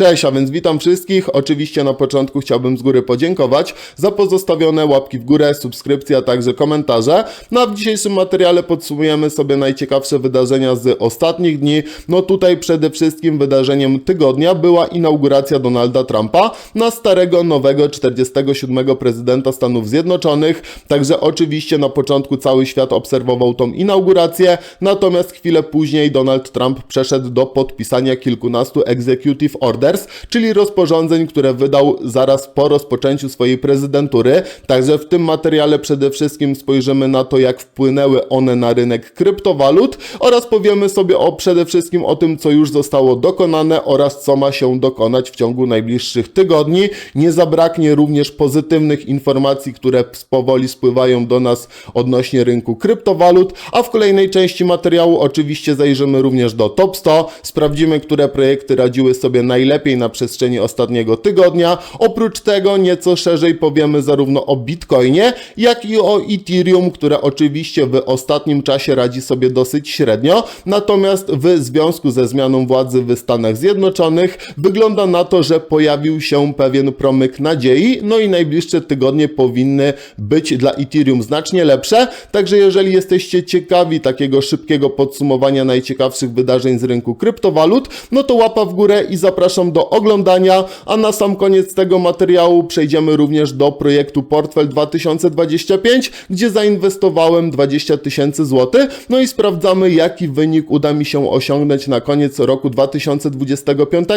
Cześć, a więc witam wszystkich. Oczywiście na początku chciałbym z góry podziękować za pozostawione łapki w górę, subskrypcje, a także komentarze. No a w dzisiejszym materiale podsumujemy sobie najciekawsze wydarzenia z ostatnich dni. No tutaj przede wszystkim wydarzeniem tygodnia była inauguracja Donalda Trumpa na starego, nowego 47 prezydenta Stanów Zjednoczonych. Także oczywiście na początku cały świat obserwował tą inaugurację, natomiast chwilę później Donald Trump przeszedł do podpisania kilkunastu executive orders, czyli rozporządzeń, które wydał zaraz po rozpoczęciu swojej prezydentury. Także w tym materiale przede wszystkim spojrzymy na to, jak wpłynęły one na rynek kryptowalut oraz powiemy sobie o przede wszystkim o tym, co już zostało dokonane oraz co ma się dokonać w ciągu najbliższych tygodni. Nie zabraknie również pozytywnych informacji, które powoli spływają do nas odnośnie rynku kryptowalut, a w kolejnej części materiału oczywiście zajrzymy również do top 100, sprawdzimy, które projekty radziły sobie najlepiej na przestrzeni ostatniego tygodnia. Oprócz tego nieco szerzej powiemy zarówno o Bitcoinie, jak i o Ethereum, które oczywiście w ostatnim czasie radzi sobie dosyć średnio, natomiast w związku ze zmianą władzy w Stanach Zjednoczonych wygląda na to, że pojawił się pewien promyk nadziei, no i najbliższe tygodnie powinny być dla Ethereum znacznie lepsze, także jeżeli jesteście ciekawi takiego szybkiego podsumowania najciekawszych wydarzeń z rynku kryptowalut, no to łapa w górę i zapraszam do oglądania, a na sam koniec tego materiału przejdziemy również do projektu Portfel 2025, gdzie zainwestowałem 20 tysięcy złotych, no i sprawdzamy jaki wynik uda mi się osiągnąć na koniec roku 2025,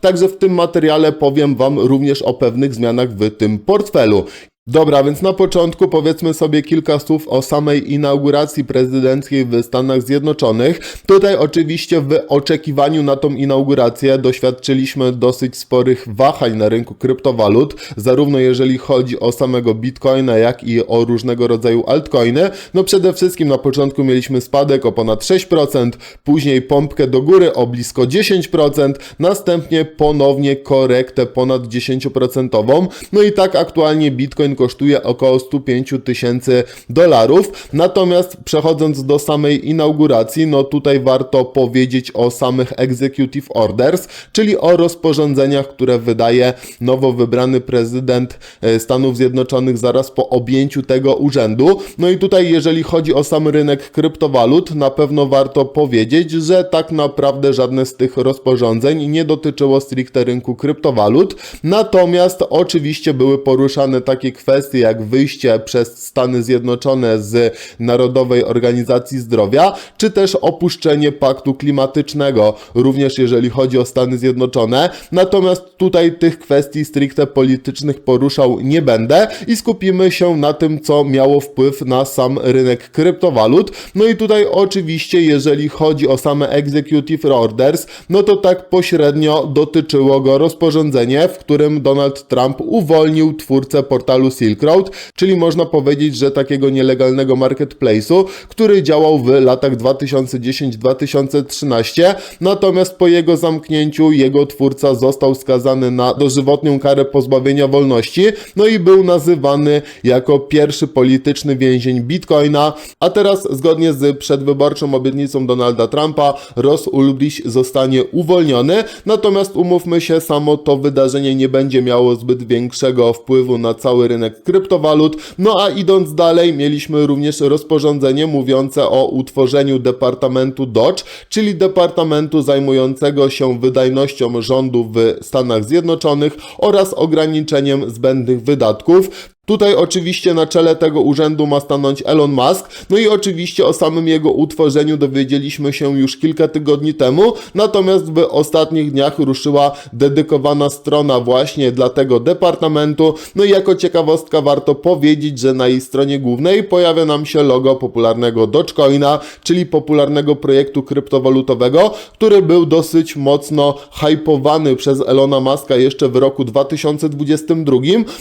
także w tym materiale powiem Wam również o pewnych zmianach w tym portfelu. Dobra, więc na początku powiedzmy sobie kilka słów o samej inauguracji prezydenckiej w Stanach Zjednoczonych. Tutaj oczywiście w oczekiwaniu na tą inaugurację doświadczyliśmy dosyć sporych wahań na rynku kryptowalut, zarówno jeżeli chodzi o samego Bitcoina, jak i o różnego rodzaju altcoiny. No przede wszystkim na początku mieliśmy spadek o ponad 6%, później pompkę do góry o blisko 10%, następnie ponownie korektę ponad 10%. No i tak aktualnie Bitcoin kosztuje około 105 tysięcy dolarów. Natomiast przechodząc do samej inauguracji, no tutaj warto powiedzieć o samych executive orders, czyli o rozporządzeniach, które wydaje nowo wybrany prezydent e, Stanów Zjednoczonych zaraz po objęciu tego urzędu. No i tutaj jeżeli chodzi o sam rynek kryptowalut, na pewno warto powiedzieć, że tak naprawdę żadne z tych rozporządzeń nie dotyczyło stricte rynku kryptowalut. Natomiast oczywiście były poruszane takie kwestie, kwestie jak wyjście przez Stany Zjednoczone z Narodowej Organizacji Zdrowia, czy też opuszczenie paktu klimatycznego, również jeżeli chodzi o Stany Zjednoczone. Natomiast tutaj tych kwestii stricte politycznych poruszał nie będę i skupimy się na tym, co miało wpływ na sam rynek kryptowalut. No i tutaj oczywiście, jeżeli chodzi o same executive orders, no to tak pośrednio dotyczyło go rozporządzenie, w którym Donald Trump uwolnił twórcę portalu Silk Road, czyli można powiedzieć, że takiego nielegalnego marketplace'u, który działał w latach 2010-2013, natomiast po jego zamknięciu jego twórca został skazany na dożywotnią karę pozbawienia wolności, no i był nazywany jako pierwszy polityczny więzień Bitcoina, a teraz zgodnie z przedwyborczą obietnicą Donalda Trumpa Ross Ulbricht zostanie uwolniony, natomiast umówmy się, samo to wydarzenie nie będzie miało zbyt większego wpływu na cały rynek kryptowalut. No a idąc dalej, mieliśmy również rozporządzenie mówiące o utworzeniu Departamentu Dodge, czyli Departamentu zajmującego się wydajnością rządu w Stanach Zjednoczonych oraz ograniczeniem zbędnych wydatków. Tutaj oczywiście na czele tego urzędu ma stanąć Elon Musk, no i oczywiście o samym jego utworzeniu dowiedzieliśmy się już kilka tygodni temu, natomiast w ostatnich dniach ruszyła dedykowana strona właśnie dla tego departamentu, no i jako ciekawostka warto powiedzieć, że na jej stronie głównej pojawia nam się logo popularnego Dogecoina, czyli popularnego projektu kryptowalutowego, który był dosyć mocno hypowany przez Elona Muska jeszcze w roku 2022,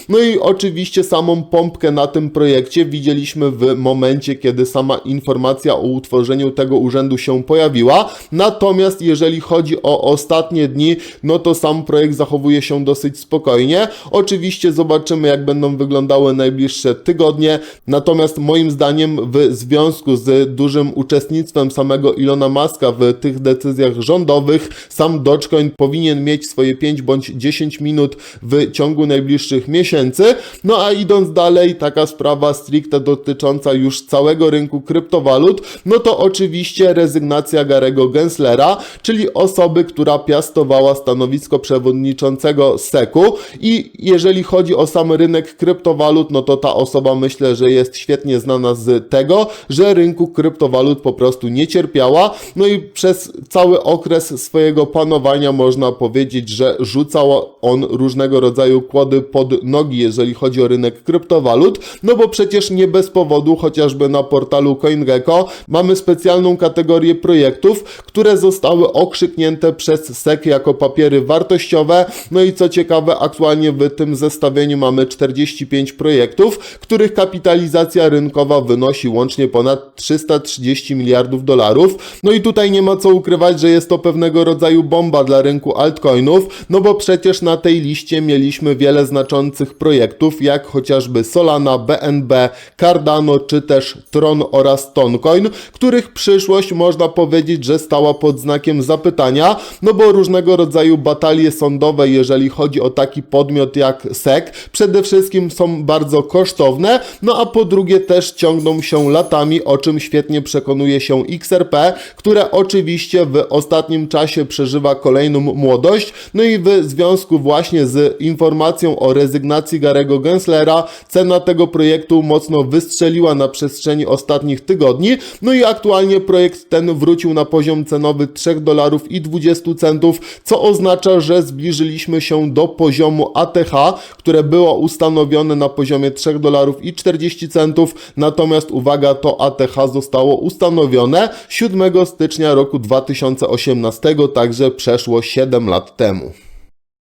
no i oczywiście sam samą pompkę na tym projekcie widzieliśmy w momencie, kiedy sama informacja o utworzeniu tego urzędu się pojawiła. Natomiast jeżeli chodzi o ostatnie dni, no to sam projekt zachowuje się dosyć spokojnie. Oczywiście zobaczymy, jak będą wyglądały najbliższe tygodnie. Natomiast moim zdaniem, w związku z dużym uczestnictwem samego Ilona Maska w tych decyzjach rządowych, sam Dogecoin powinien mieć swoje 5 bądź 10 minut w ciągu najbliższych miesięcy. No a idąc dalej, taka sprawa stricte dotycząca już całego rynku kryptowalut, no to oczywiście rezygnacja Garego Genslera, czyli osoby, która piastowała stanowisko przewodniczącego SEC-u i jeżeli chodzi o sam rynek kryptowalut, no to ta osoba myślę, że jest świetnie znana z tego, że rynku kryptowalut po prostu nie cierpiała, no i przez cały okres swojego panowania można powiedzieć, że rzucał on różnego rodzaju kłody pod nogi, jeżeli chodzi o rynek kryptowalut, no bo przecież nie bez powodu, chociażby na portalu CoinGecko mamy specjalną kategorię projektów, które zostały okrzyknięte przez SEC jako papiery wartościowe, no i co ciekawe, aktualnie w tym zestawieniu mamy 45 projektów, których kapitalizacja rynkowa wynosi łącznie ponad 330 miliardów dolarów. No i tutaj nie ma co ukrywać, że jest to pewnego rodzaju bomba dla rynku altcoinów, no bo przecież na tej liście mieliśmy wiele znaczących projektów, jak chociażby Solana, BNB, Cardano czy też Tron oraz Toncoin, których przyszłość można powiedzieć, że stała pod znakiem zapytania, no bo różnego rodzaju batalie sądowe, jeżeli chodzi o taki podmiot jak SEC, przede wszystkim są bardzo kosztowne, no a po drugie też ciągną się latami, o czym świetnie przekonuje się XRP, które oczywiście w ostatnim czasie przeżywa kolejną młodość, no i w związku właśnie z informacją o rezygnacji Garego Genslera, cena tego projektu mocno wystrzeliła na przestrzeni ostatnich tygodni, no i aktualnie projekt ten wrócił na poziom cenowy 3 dolarów i 20 centów, co oznacza, że zbliżyliśmy się do poziomu ATH, które było ustanowione na poziomie 3 dolarów i 40 centów, natomiast uwaga, to ATH zostało ustanowione 7 stycznia roku 2018, także przeszło 7 lat temu.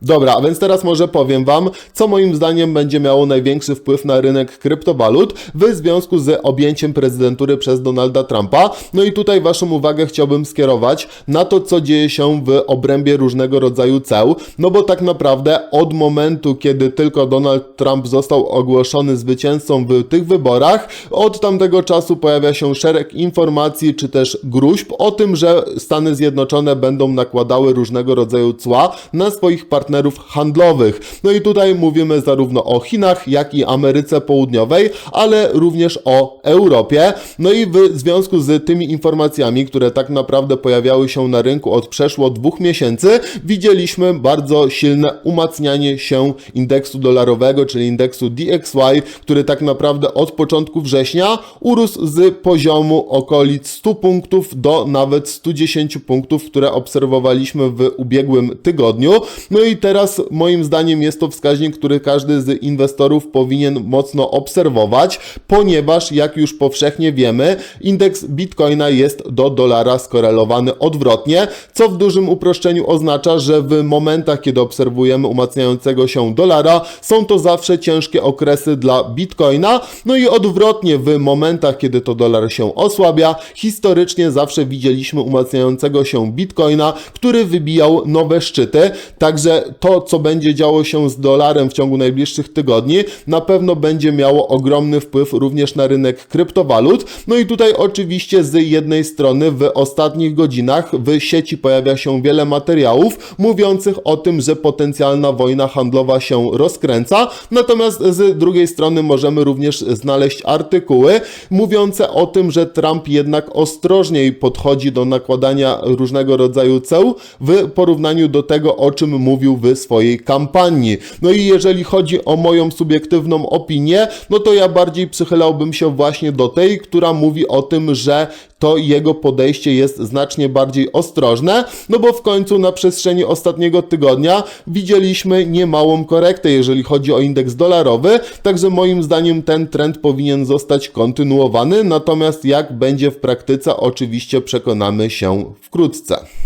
Dobra, a więc teraz może powiem Wam, co moim zdaniem będzie miało największy wpływ na rynek kryptowalut w związku z objęciem prezydentury przez Donalda Trumpa. No i tutaj Waszą uwagę chciałbym skierować na to, co dzieje się w obrębie różnego rodzaju ceł, no bo tak naprawdę od momentu, kiedy tylko Donald Trump został ogłoszony zwycięzcą w tych wyborach, od tamtego czasu pojawia się szereg informacji czy też gruźb o tym, że Stany Zjednoczone będą nakładały różnego rodzaju cła na swoich partnerów handlowych. No i tutaj mówimy zarówno o Chinach, jak i Ameryce Południowej, ale również o Europie. No i w związku z tymi informacjami, które tak naprawdę pojawiały się na rynku od przeszło dwóch miesięcy, widzieliśmy bardzo silne umacnianie się indeksu dolarowego, czyli indeksu DXY, który tak naprawdę od początku września urósł z poziomu okolic 100 punktów do nawet 110 punktów, które obserwowaliśmy w ubiegłym tygodniu. No i teraz moim zdaniem jest to wskaźnik, który każdy z inwestorów powinien mocno obserwować, ponieważ jak już powszechnie wiemy, indeks Bitcoina jest do dolara skorelowany odwrotnie, co w dużym uproszczeniu oznacza, że w momentach, kiedy obserwujemy umacniającego się dolara, są to zawsze ciężkie okresy dla Bitcoina, no i odwrotnie w momentach, kiedy to dolar się osłabia, historycznie zawsze widzieliśmy umacniającego się Bitcoina, który wybijał nowe szczyty, także to, co będzie działo się z dolarem w ciągu najbliższych tygodni, na pewno będzie miało ogromny wpływ również na rynek kryptowalut. No i tutaj oczywiście z jednej strony w ostatnich godzinach w sieci pojawia się wiele materiałów mówiących o tym, że potencjalna wojna handlowa się rozkręca, natomiast z drugiej strony możemy również znaleźć artykuły mówiące o tym, że Trump jednak ostrożniej podchodzi do nakładania różnego rodzaju ceł w porównaniu do tego, o czym mówił w swojej kampanii. No i jeżeli chodzi o moją subiektywną opinię, no to ja bardziej przychylałbym się właśnie do tej, która mówi o tym, że to jego podejście jest znacznie bardziej ostrożne, no bo w końcu na przestrzeni ostatniego tygodnia widzieliśmy niemałą korektę, jeżeli chodzi o indeks dolarowy, także moim zdaniem ten trend powinien zostać kontynuowany, natomiast jak będzie w praktyce, oczywiście przekonamy się wkrótce.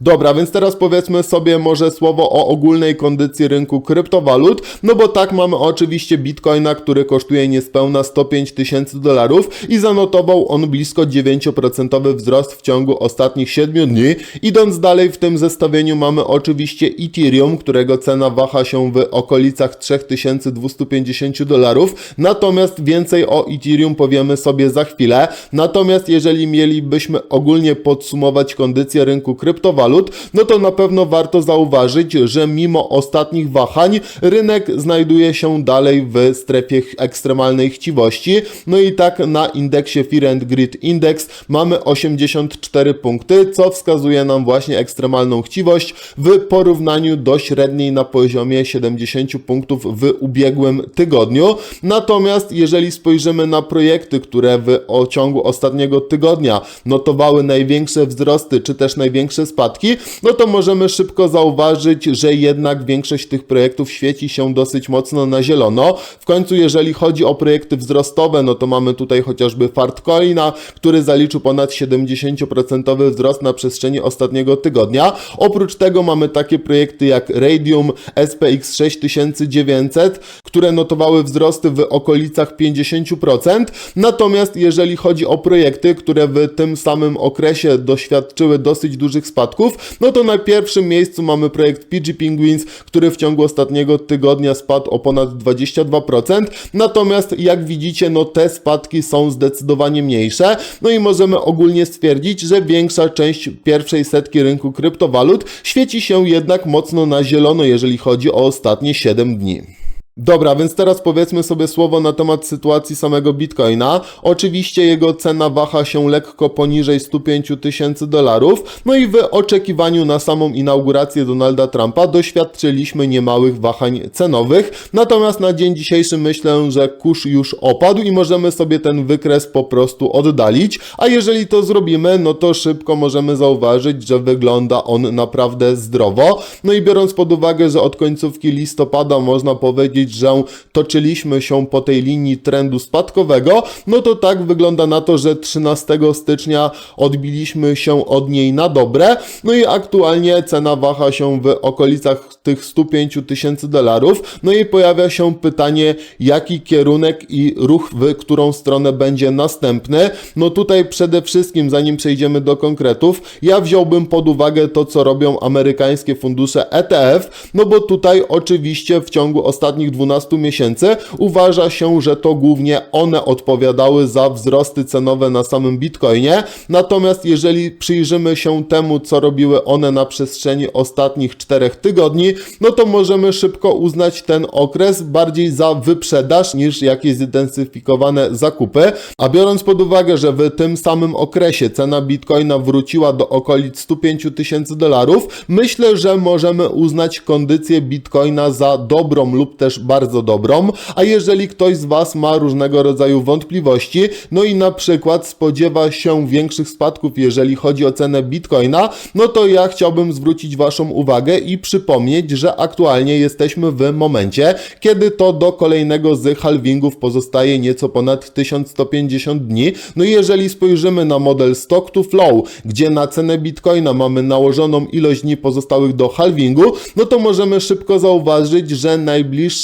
Dobra, więc teraz powiedzmy sobie może słowo o ogólnej kondycji rynku kryptowalut, no bo tak mamy oczywiście bitcoina, który kosztuje niespełna 105 tysięcy dolarów i zanotował on blisko 9% wzrost w ciągu ostatnich 7 dni. Idąc dalej w tym zestawieniu mamy oczywiście Ethereum, którego cena waha się w okolicach 3250 dolarów, natomiast więcej o Ethereum powiemy sobie za chwilę. Natomiast jeżeli mielibyśmy ogólnie podsumować kondycję rynku kryptowalut, no to na pewno warto zauważyć, że mimo ostatnich wahań rynek znajduje się dalej w strefie ekstremalnej chciwości. No i tak na indeksie Fear and Greed Index mamy 84 punkty, co wskazuje nam właśnie ekstremalną chciwość w porównaniu do średniej na poziomie 70 punktów w ubiegłym tygodniu. Natomiast jeżeli spojrzymy na projekty, które w ciągu ostatniego tygodnia notowały największe wzrosty czy też największe spadki, no to możemy szybko zauważyć, że jednak większość tych projektów świeci się dosyć mocno na zielono. W końcu jeżeli chodzi o projekty wzrostowe, no to mamy tutaj chociażby Fartcoina, który zaliczył ponad 70% wzrost na przestrzeni ostatniego tygodnia. Oprócz tego mamy takie projekty jak Radium, SPX 6900, które notowały wzrosty w okolicach 50%. Natomiast jeżeli chodzi o projekty, które w tym samym okresie doświadczyły dosyć dużych spadków, no to na pierwszym miejscu mamy projekt PG Penguins, który w ciągu ostatniego tygodnia spadł o ponad 22%. Natomiast jak widzicie, no te spadki są zdecydowanie mniejsze. No i możemy ogólnie stwierdzić, że większa część pierwszej setki rynku kryptowalut świeci się jednak mocno na zielono, jeżeli chodzi o ostatnie 7 dni. Dobra, więc teraz powiedzmy sobie słowo na temat sytuacji samego Bitcoina. Oczywiście jego cena waha się lekko poniżej 105 tysięcy dolarów, no i w oczekiwaniu na samą inaugurację Donalda Trumpa doświadczyliśmy niemałych wahań cenowych. Natomiast na dzień dzisiejszy myślę, że kurz już opadł i możemy sobie ten wykres po prostu oddalić, a jeżeli to zrobimy, no to szybko możemy zauważyć, że wygląda on naprawdę zdrowo. No i biorąc pod uwagę, że od końcówki listopada można powiedzieć, że toczyliśmy się po tej linii trendu spadkowego, no to tak wygląda na to, że 13 stycznia odbiliśmy się od niej na dobre, no i aktualnie cena waha się w okolicach tych 105 tysięcy dolarów, no i pojawia się pytanie, jaki kierunek i ruch w którą stronę będzie następny. No tutaj przede wszystkim, zanim przejdziemy do konkretów, ja wziąłbym pod uwagę to, co robią amerykańskie fundusze ETF, no bo tutaj oczywiście w ciągu ostatnich 12 miesięcy uważa się, że to głównie one odpowiadały za wzrosty cenowe na samym Bitcoinie. Natomiast jeżeli przyjrzymy się temu, co robiły one na przestrzeni ostatnich 4 tygodni, no to możemy szybko uznać ten okres bardziej za wyprzedaż niż jakieś zintensyfikowane zakupy. A biorąc pod uwagę, że w tym samym okresie cena Bitcoina wróciła do okolic 105 tysięcy dolarów, myślę, że możemy uznać kondycję Bitcoina za dobrą lub też bardzo dobrą. A jeżeli ktoś z Was ma różnego rodzaju wątpliwości, no i na przykład spodziewa się większych spadków, jeżeli chodzi o cenę Bitcoina, no to ja chciałbym zwrócić Waszą uwagę i przypomnieć, że aktualnie jesteśmy w momencie, kiedy to do kolejnego z halvingów pozostaje nieco ponad 1150 dni. No i jeżeli spojrzymy na model stock to flow, gdzie na cenę Bitcoina mamy nałożoną ilość dni pozostałych do halvingu, no to możemy szybko zauważyć, że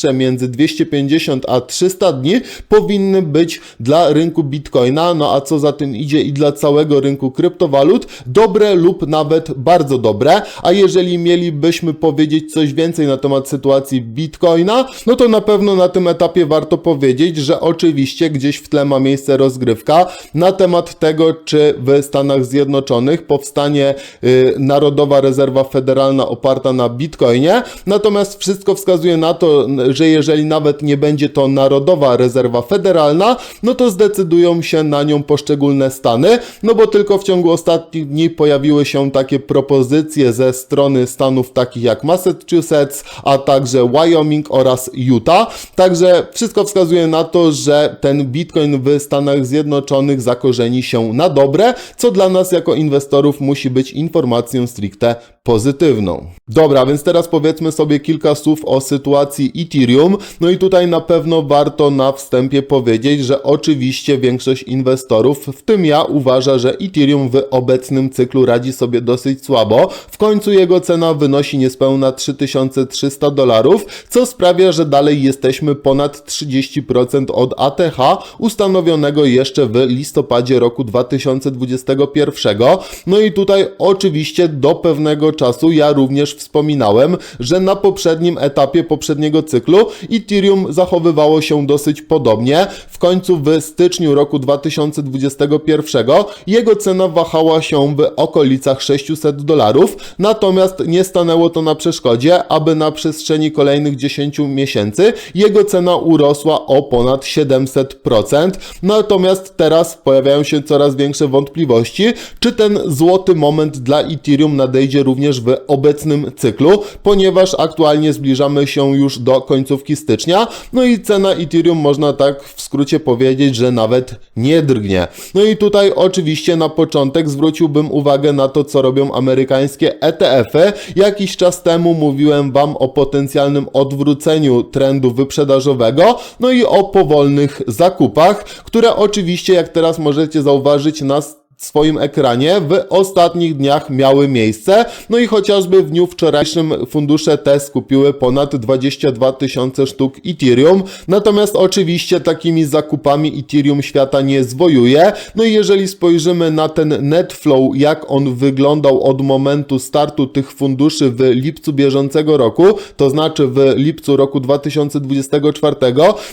najbliższe między 250 a 300 dni powinny być dla rynku Bitcoina, no a co za tym idzie i dla całego rynku kryptowalut, dobre lub nawet bardzo dobre. A jeżeli mielibyśmy powiedzieć coś więcej na temat sytuacji Bitcoina, no to na pewno na tym etapie warto powiedzieć, że oczywiście gdzieś w tle ma miejsce rozgrywka na temat tego, czy w Stanach Zjednoczonych powstanie y, Narodowa Rezerwa Federalna oparta na Bitcoinie. Natomiast wszystko wskazuje na to, że jeżeli nawet nie będzie to Narodowa Rezerwa Federalna, no to zdecydują się na nią poszczególne stany, no bo tylko w ciągu ostatnich dni pojawiły się takie propozycje ze strony stanów takich jak Massachusetts, a także Wyoming oraz Utah. Także wszystko wskazuje na to, że ten Bitcoin w Stanach Zjednoczonych zakorzeni się na dobre, co dla nas jako inwestorów musi być informacją stricte pozytywną. Dobra, więc teraz powiedzmy sobie kilka słów o sytuacji Ethereum. No i tutaj na pewno warto na wstępie powiedzieć, że oczywiście większość inwestorów, w tym ja, uważa, że Ethereum w obecnym cyklu radzi sobie dosyć słabo. W końcu jego cena wynosi niespełna 3300 dolarów, co sprawia, że dalej jesteśmy ponad 30% od ATH ustanowionego jeszcze w listopadzie roku 2021. No i tutaj oczywiście do pewnego czasu ja również wspominałem, że na poprzednim etapie poprzedniego cyklu Ethereum zachowywało się dosyć podobnie. W końcu w styczniu roku 2021 jego cena wahała się w okolicach 600 dolarów, natomiast nie stanęło to na przeszkodzie, aby na przestrzeni kolejnych 10 miesięcy jego cena urosła o ponad 700%. Natomiast teraz pojawiają się coraz większe wątpliwości, czy ten złoty moment dla Ethereum nadejdzie również w obecnym cyklu, ponieważ aktualnie zbliżamy się już do końcówki stycznia, no i cena Ethereum można tak w skrócie powiedzieć, że nawet nie drgnie. No i tutaj oczywiście na początek zwróciłbym uwagę na to, co robią amerykańskie ETF-y. Jakiś czas temu mówiłem Wam o potencjalnym odwróceniu trendu wyprzedażowego, no i o powolnych zakupach, które oczywiście, jak teraz możecie zauważyć, nas swoim ekranie w ostatnich dniach miały miejsce. No i chociażby w dniu wczorajszym fundusze te skupiły ponad 22 tysiące sztuk Ethereum. Natomiast oczywiście takimi zakupami Ethereum świata nie zwojuje. No i jeżeli spojrzymy na ten net flow, jak on wyglądał od momentu startu tych funduszy w lipcu bieżącego roku, to znaczy w lipcu roku 2024,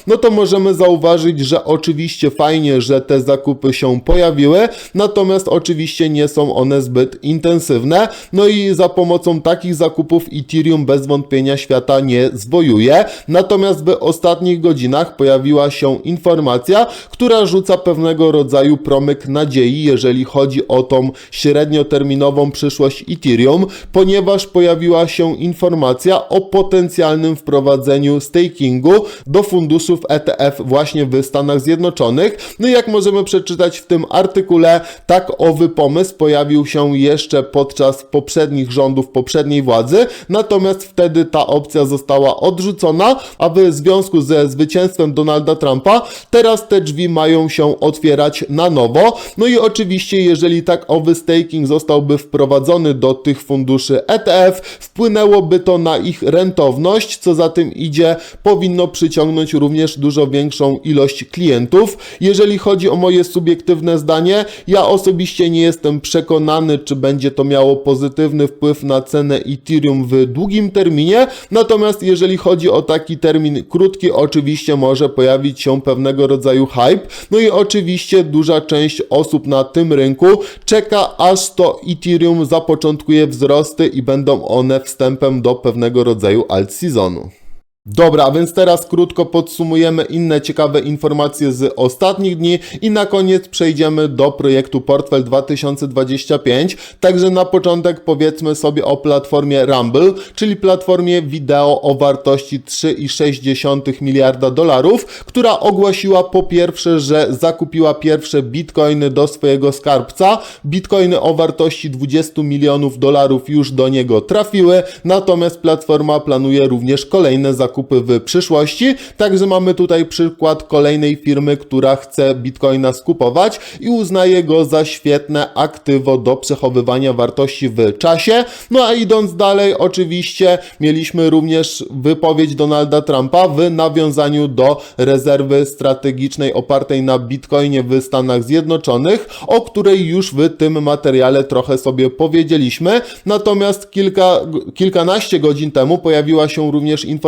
no to możemy zauważyć, że oczywiście fajnie, że te zakupy się pojawiły, natomiast oczywiście nie są one zbyt intensywne. No i za pomocą takich zakupów Ethereum bez wątpienia świata nie zwojuje. Natomiast w ostatnich godzinach pojawiła się informacja, która rzuca pewnego rodzaju promyk nadziei, jeżeli chodzi o tą średnioterminową przyszłość Ethereum, ponieważ pojawiła się informacja o potencjalnym wprowadzeniu stakingu do funduszów ETF właśnie w Stanach Zjednoczonych. No i jak możemy przeczytać w tym artykule, tak owy pomysł pojawił się jeszcze podczas poprzednich rządów poprzedniej władzy, natomiast wtedy ta opcja została odrzucona, a w związku ze zwycięstwem Donalda Trumpa teraz te drzwi mają się otwierać na nowo. No i oczywiście, jeżeli tak owy staking zostałby wprowadzony do tych funduszy ETF, wpłynęłoby to na ich rentowność, co za tym idzie, powinno przyciągnąć również dużo większą ilość klientów. Jeżeli chodzi o moje subiektywne zdanie, ja osobiście nie jestem przekonany, czy będzie to miało pozytywny wpływ na cenę Ethereum w długim terminie, natomiast jeżeli chodzi o taki termin krótki, oczywiście może pojawić się pewnego rodzaju hype, no i oczywiście duża część osób na tym rynku czeka, aż to Ethereum zapoczątkuje wzrosty i będą one wstępem do pewnego rodzaju alt seasonu. Dobra, więc teraz krótko podsumujemy inne ciekawe informacje z ostatnich dni i na koniec przejdziemy do projektu Portfel 2025. Także na początek powiedzmy sobie o platformie Rumble, czyli platformie wideo o wartości 3,6 miliarda dolarów, która ogłosiła po pierwsze, że zakupiła pierwsze bitcoiny do swojego skarbca. Bitcoiny o wartości 20 milionów dolarów już do niego trafiły, natomiast platforma planuje również kolejne zakupy zakupy w przyszłości. Także mamy tutaj przykład kolejnej firmy, która chce bitcoina skupować i uznaje go za świetne aktywo do przechowywania wartości w czasie. No a idąc dalej, oczywiście mieliśmy również wypowiedź Donalda Trumpa w nawiązaniu do rezerwy strategicznej opartej na bitcoinie w Stanach Zjednoczonych, o której już w tym materiale trochę sobie powiedzieliśmy. Natomiast kilka, kilkanaście godzin temu pojawiła się również informacja,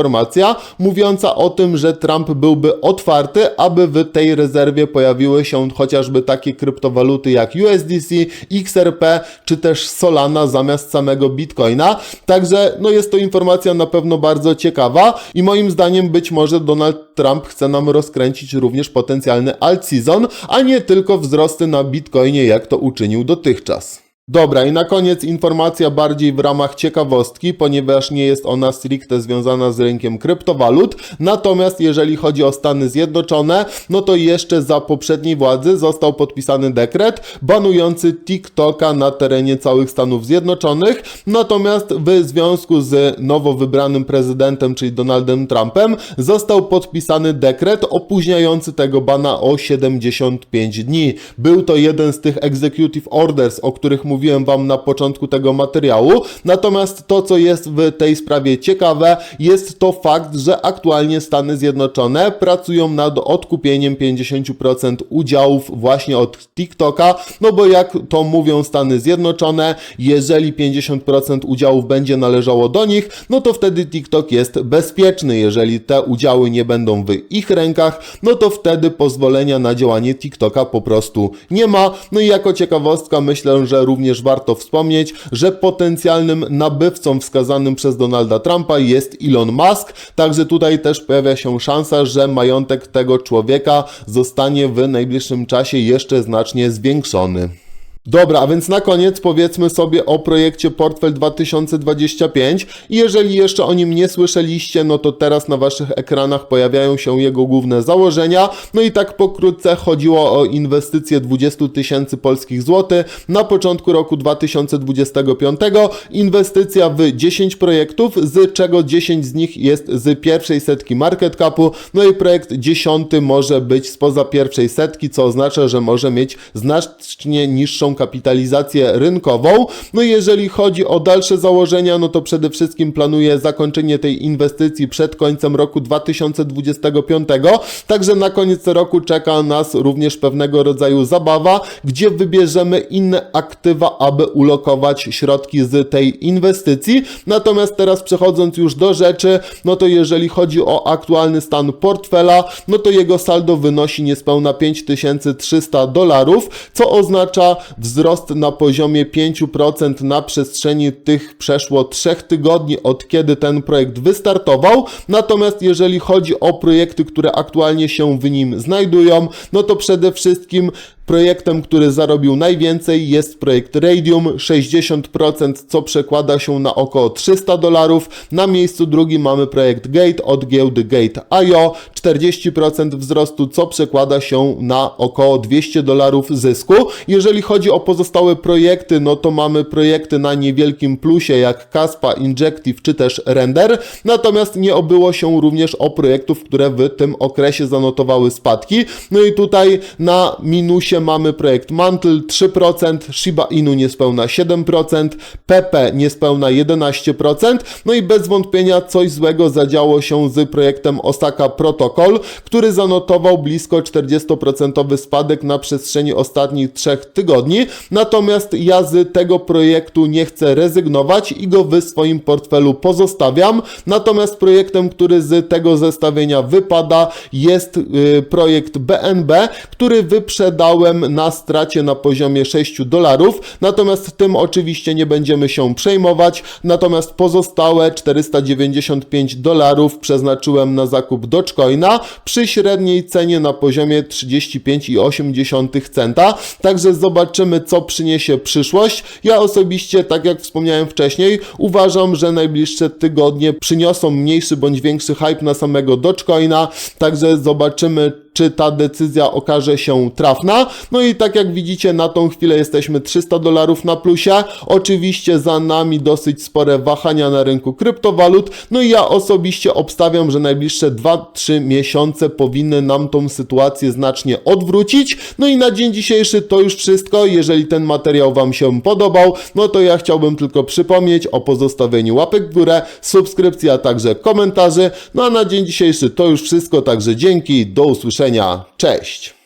mówiąca o tym, że Trump byłby otwarty, aby w tej rezerwie pojawiły się chociażby takie kryptowaluty jak USDC, XRP czy też Solana zamiast samego Bitcoina. Także no jest to informacja na pewno bardzo ciekawa i moim zdaniem być może Donald Trump chce nam rozkręcić również potencjalny alt season, a nie tylko wzrosty na Bitcoinie jak to uczynił dotychczas. Dobra, i na koniec informacja bardziej w ramach ciekawostki, ponieważ nie jest ona stricte związana z rynkiem kryptowalut. Natomiast jeżeli chodzi o Stany Zjednoczone, no to jeszcze za poprzedniej władzy został podpisany dekret banujący TikToka na terenie całych Stanów Zjednoczonych. Natomiast w związku z nowo wybranym prezydentem, czyli Donaldem Trumpem, został podpisany dekret opóźniający tego bana o 75 dni. Był to jeden z tych executive orders, o których mówiłem Wam na początku tego materiału. Natomiast to, co jest w tej sprawie ciekawe, jest to fakt, że aktualnie Stany Zjednoczone pracują nad odkupieniem 50% udziałów właśnie od TikToka, no bo jak to mówią Stany Zjednoczone, jeżeli 50% udziałów będzie należało do nich, no to wtedy TikTok jest bezpieczny. Jeżeli te udziały nie będą w ich rękach, no to wtedy pozwolenia na działanie TikToka po prostu nie ma. No i jako ciekawostka myślę, że również warto wspomnieć, że potencjalnym nabywcą wskazanym przez Donalda Trumpa jest Elon Musk, także tutaj też pojawia się szansa, że majątek tego człowieka zostanie w najbliższym czasie jeszcze znacznie zwiększony. Dobra, a więc na koniec powiedzmy sobie o projekcie Portfel 2025 i jeżeli jeszcze o nim nie słyszeliście, no to teraz na waszych ekranach pojawiają się jego główne założenia. No i tak pokrótce chodziło o inwestycje 20 tysięcy polskich złotych na początku roku 2025. Inwestycja w 10 projektów, z czego 10 z nich jest z pierwszej setki market capu, no i projekt 10 może być spoza pierwszej setki, co oznacza, że może mieć znacznie niższą kapitalizację rynkową. No i jeżeli chodzi o dalsze założenia, no to przede wszystkim planuję zakończenie tej inwestycji przed końcem roku 2025. Także na koniec roku czeka nas również pewnego rodzaju zabawa, gdzie wybierzemy inne aktywa, aby ulokować środki z tej inwestycji. Natomiast teraz przechodząc już do rzeczy, no to jeżeli chodzi o aktualny stan portfela, no to jego saldo wynosi niespełna 5300 dolarów, co oznacza wzrost na poziomie 5% na przestrzeni tych przeszło 3 tygodni od kiedy ten projekt wystartował. Natomiast jeżeli chodzi o projekty, które aktualnie się w nim znajdują, no to przede wszystkim Projektem, który zarobił najwięcej jest projekt Radium, 60%, co przekłada się na około 300 dolarów. Na miejscu drugim mamy projekt Gate od giełdy Gate.io, 40% wzrostu, co przekłada się na około 200 dolarów zysku. Jeżeli chodzi o pozostałe projekty, no to mamy projekty na niewielkim plusie jak Kaspa, Injective czy też Render. Natomiast nie obyło się również o projektów, które w tym okresie zanotowały spadki. No i tutaj na minusie mamy projekt Mantle 3%, Shiba Inu niespełna 7%, Pepe niespełna 11%, no i bez wątpienia coś złego zadziało się z projektem Osaka Protocol, który zanotował blisko 40% spadek na przestrzeni ostatnich trzech tygodni, natomiast ja z tego projektu nie chcę rezygnować i go w swoim portfelu pozostawiam, natomiast projektem, który z tego zestawienia wypada jest yy, projekt BNB, który na stracie na poziomie 6 dolarów, natomiast tym oczywiście nie będziemy się przejmować, natomiast pozostałe 495 dolarów przeznaczyłem na zakup Dogecoina przy średniej cenie na poziomie 35,8 centa, także zobaczymy co przyniesie przyszłość. Ja osobiście, tak jak wspomniałem wcześniej, uważam, że najbliższe tygodnie przyniosą mniejszy bądź większy hype na samego Dogecoina, także zobaczymy czy ta decyzja okaże się trafna. No i tak jak widzicie, na tą chwilę jesteśmy 300 dolarów na plusie. Oczywiście za nami dosyć spore wahania na rynku kryptowalut. No i ja osobiście obstawiam, że najbliższe 2-3 miesiące powinny nam tą sytuację znacznie odwrócić. No i na dzień dzisiejszy to już wszystko. Jeżeli ten materiał Wam się podobał, no to ja chciałbym tylko przypomnieć o pozostawieniu łapek w górę, subskrypcji, a także komentarzy. No a na dzień dzisiejszy to już wszystko, także dzięki, do usłyszenia. Cześć!